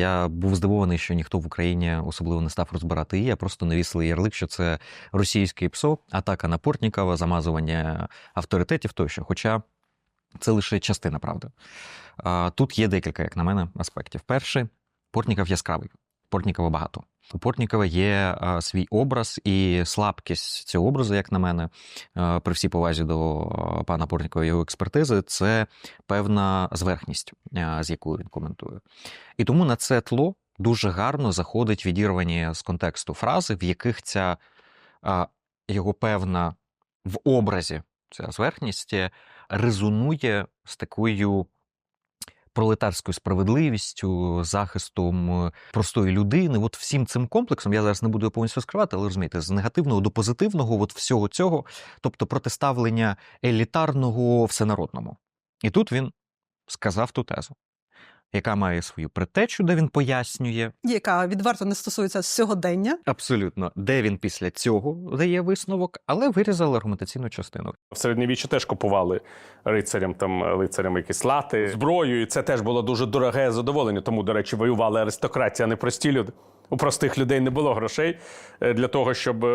Я був здивований, що ніхто в Україні особливо не став розбирати її, просто навісили ярлик, що це російський ПСО, атака на Портнікова, замазування авторитетів тощо. Хоча це лише частина правди. Тут є декілька, як на мене, аспектів. Перший Портніков яскравий, Портнікова багато. У Портнікова є свій образ і слабкість цього образу, як на мене, при всій повазі до пана Портнікова і його експертизи, це певна зверхність, з якою він коментує. І тому на це тло дуже гарно заходить відірвані з контексту фрази, в яких ця його певна в образі ця зверхність е, резонує з такою пролетарською справедливістю, захистом е, простої людини. От всім цим комплексом, я зараз не буду повністю розкривати, але розумієте, з негативного до позитивного, от всього цього, тобто протиставлення елітарного всенародному. І тут він сказав ту тезу, яка має свою предтечу, де він пояснює, яка відверто не стосується сьогодення. абсолютно, де він після цього дає висновок, але вирізали аргументаційну частину. В середньовіччі теж купували рицарям там лицарям якісь лати, зброю, і це теж було дуже дороге задоволення. Тому, до речі, воювали аристократія, а не прості люди. У простих людей не було грошей е, для того, щоб е,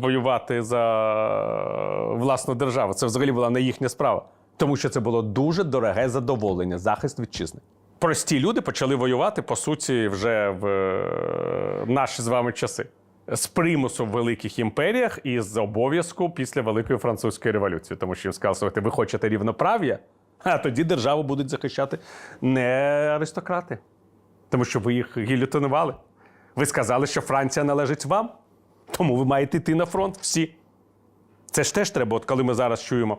воювати за власну державу. Це взагалі була не їхня справа. Тому що це було дуже дороге задоволення, захист вітчизни. Прості люди почали воювати, по суті, вже в е, наші з вами часи. З примусу в великих імперіях і з обов'язку після Великої французької революції. Тому що їм сказали, слухайте, ви хочете рівноправ'я, а тоді державу будуть захищати не аристократи. Тому що ви їх гілютинували. Ви сказали, що Франція належить вам, тому ви маєте йти на фронт всі. Це ж теж треба, от коли ми зараз чуємо